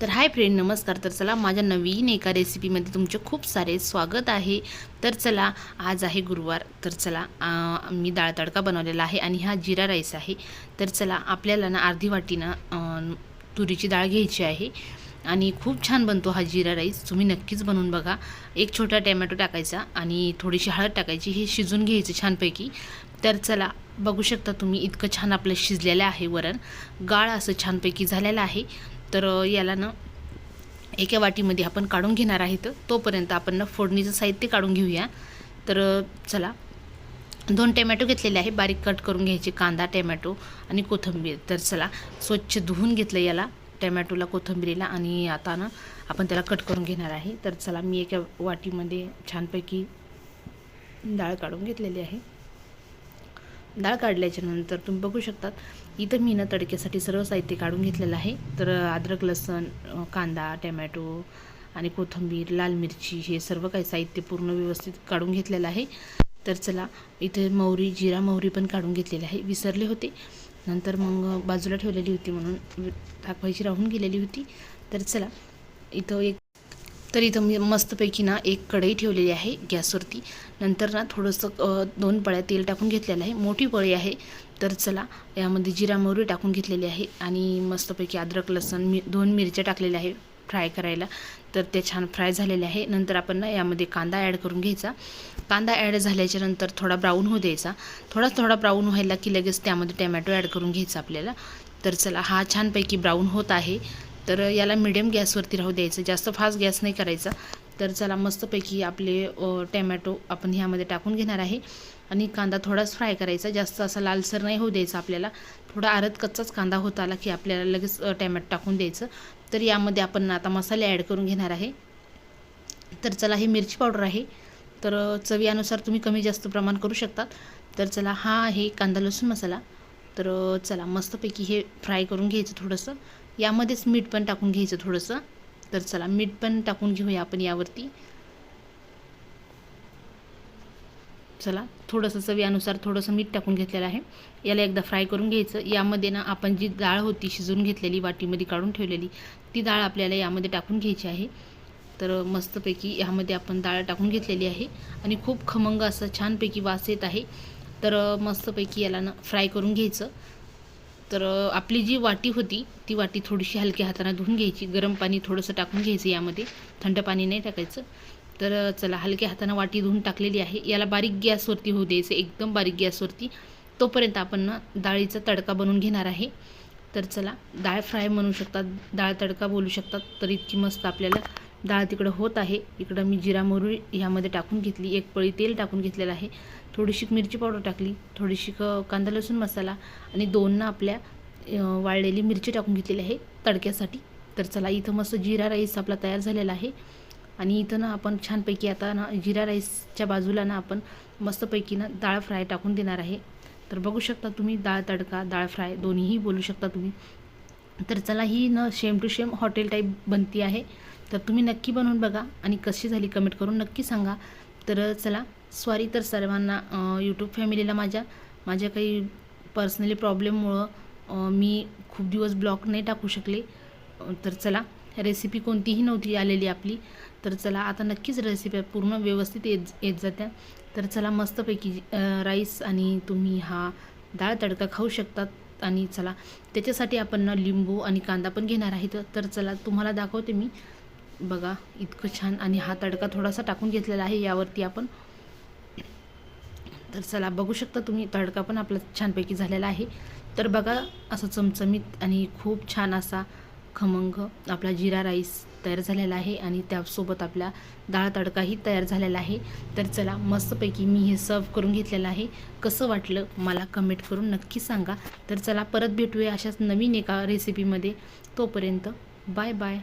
तर hi friend नमस्कार. तर चला माझ्या नवीन एका रेसिपीमध्ये तुमचे खूप सारे स्वागत आहे. तर चला आज आहे गुरुवार. तर चला मी डाळ तडका बनवलेला आहे आणि हा जिरा राईस आहे. तर चला आपल्याला ना अर्धी वाटीनं तुरीची डाळ घ्यायची आहे. आणि खूप छान बनतो हा जिरा राईस. तुम्ही नक्कीच बनवून बघा. एक छोटा टॅमॅटो टाकायचा आणि थोडीशी हळद टाकायची. हे शिजून घ्यायचं छानपैकी. तर चला बघू शकता तुम्ही इतकं छान आपलं शिजलेलं आहे वरण. गाळ असं छानपैकी झालेलं आहे. तर याला ना एका वाटीमध्ये आपण काढून घेणार आहेत. तोपर्यंत आपण ना फोडणीचं साहित्य काढून घेऊया. तर चला. दोन टमॅटो घेतलेले आहे बारीक कट करून घ्यायचे. कांदा टमॅटो आणि कोथिंबीर. तर चला. स्वच्छ धुवून घेतलं याला टमॅटोला कोथिंबीरीला आणि आता ना आपण त्याला कट करून घेणार आहे. तर चला. मी एका वाटीमध्ये छानपैकी डाळ काढून घेतलेली आहे. डाळ काढल्याच्या नंतर तुम्ही बघू शकतात इथं मी ना तडक्यासाठी सर्व साहित्य काढून घेतलेलं आहे. तर अद्रक लसण कांदा टमॅटो आणि कोथिंबीर लाल मिरची हे सर्व काही साहित्य पूर्ण व्यवस्थित काढून घेतलेलं आहे. तर चला इथे मोहरी जिरा मोहरी पण काढून घेतलेली आहे. विसरले होते. नंतर मग बाजूला ठेवलेली होती म्हणून दाखवायची राहून गेलेली होती. तर चला इथं एक तर इथं मी मस्तपैकी ना एक कढई ठेवलेली आहे गॅसवरती. नंतर ना थोडंसं दोन पळ्या तेल टाकून घेतलेलं आहे. मोठी पळी आहे. तर चला यामध्ये जिरा मोहरी टाकून घेतलेली आहे आणि मस्तपैकी अद्रक लसण मी दोन मिरच्या टाकलेल्या आहे फ्राय करायला. तर ते छान फ्राय झालेले आहे. नंतर आपण ना यामध्ये कांदा ॲड करून घ्यायचा. कांदा ॲड झाल्याच्यानंतर थोडा ब्राऊन होऊ द्यायचा. थोडा थोडा ब्राऊन व्हायला की लगेच त्यामध्ये टॅमॅटो ॲड करून घ्यायचा आपल्याला. तर चला हा छानपैकी ब्राऊन होत आहे. तर याला मिडियम गॅसवरती राहू द्यायचं. जास्त फास्ट गॅस नाही करायचा. तर चला मस्तपैकी आपले टॅमॅटो आपण ह्यामध्ये टाकून घेणार आहे. आणि कांदा थोडाच फ्राय करायचा. जास्त असा लालसर नाही होऊ द्यायचा आपल्याला. थोडा आरत कच्चाच कांदा होत आला की आपल्याला लगेच टॅमॅटो टाकून द्यायचं. तर यामध्ये आपण आता मसाले ॲड करून घेणार आहे. तर चला हे मिरची पावडर आहे. तर चवीनुसार तुम्ही कमी जास्त प्रमाण करू शकतात. तर चला हा आहे कांदा लसूण मसाला. तर चला मस्तपैकी हे फ्राय करून घ्यायचं थोडंसं. यामध्येच मीठ पण टाकून घ्यायचं थोडंसं. तर चला मीठ पण टाकून घेऊया आपण यावरती. चला थोडंसं चवीनुसार थोडंसं मीठ टाकून घेतलेलं आहे. याला एकदा फ्राय करून घ्यायचं. यामध्ये ना आपण जी डाळ होती शिजवून घेतलेली वाटीमध्ये काढून ठेवलेली ती डाळ आपल्याला यामध्ये टाकून घ्यायची आहे. तर मस्तपैकी यामध्ये आपण डाळ टाकून घेतलेली आहे. आणि खूप खमंग असं छानपैकी वास येत आहे. तर मस्तपैकी याला ना फ्राय करून घ्यायचं. तर आपली जी वाटी होती ती वाटी थोडीशी हलक्या हाताने धुवून घ्यायची. गरम पाणी थोडंसं टाकून घ्यायचं यामध्ये. थंड पाणी नाही टाकायचं. तर चला हलक्या हाताने वाटी धुवून टाकलेली आहे. याला बारीक गॅसवरती होऊ द्यायचं. एकदम बारीक गॅसवरती तोपर्यंत आपण ना डाळीचा तडका बनवून घेणार आहे. तर चला डाळ फ्राय म्हणू शकतात. डाळ तडका बोलू शकतात. तर इतकी मस्त आपल्याला डाळ तिकडं होत आहे. इकडं मी जिरा मोहरी ह्यामध्ये टाकून घेतली. एक पळी तेल टाकून घेतलेलं आहे. थोडीशी मिरची पावडर टाकली. थोडीशी क कांदा लसूण मसाला आणि दोनना आपल्या वाळलेली मिरची टाकून घेतलेली आहे तडक्यासाठी. तर चला इथं मस्त जिरा राईस आपला तयार झालेला आहे. आणि इथं ना आपण छानपैकी आता ना जिरा राईसच्या बाजूला ना आपण मस्तपैकी ना डाळ फ्राय टाकून देणार आहे. तर बघू शकता तुम्ही डाळ तडका डाळ फ्राय दोन्हीही बोलू शकता तुम्ही. तर चला ही ना same to same hotel type बनती आहे. तर तुम्ही नक्की बनवून बघा आणि कशी झाली कमेंट करून नक्की सांगा. तर चला सॉरी तर सर्वांना यूट्यूब फॅमिलीला माझ्या माझ्या काही पर्सनली प्रॉब्लेममुळं मी खूप दिवस ब्लॉग नाही टाकू शकले. तर चला रेसिपी कोणतीही नव्हती आलेली आपली. तर चला आता नक्कीच रेसिपी पूर्ण व्यवस्थित येत येत जात्या. तर चला मस्तपैकी राईस आणि तुम्ही हा डाळ तडका खाऊ शकतात. आणि चला त्याच्यासाठी आपण ना लिंबू आणि कांदा पण घेणार आहे. तर चला तुम्हाला दाखवते मी. बघा इतकं छान. आणि हा तडका थोडासा टाकून घेतलेला आहे यावरती आपण तर चला बघू शकता तुम्ही तडका पण आपला छानपैकी झालेला आहे. तर बघा असं चमचमीत आणि खूप छान असा खमंग आपला जिरा राईस तयार झालेला आहे आणि त्यासोबत आपला डाळ तडकाही तयार झालेला आहे. तर चला मस्तपैकी मी हे सर्व करून घेतलेलं आहे. कसं वाटलं मला कमेंट करून नक्की सांगा. तर चला परत भेटूया अशाच नवीन एका रेसिपीमध्ये तोपर्यंत बाय बाय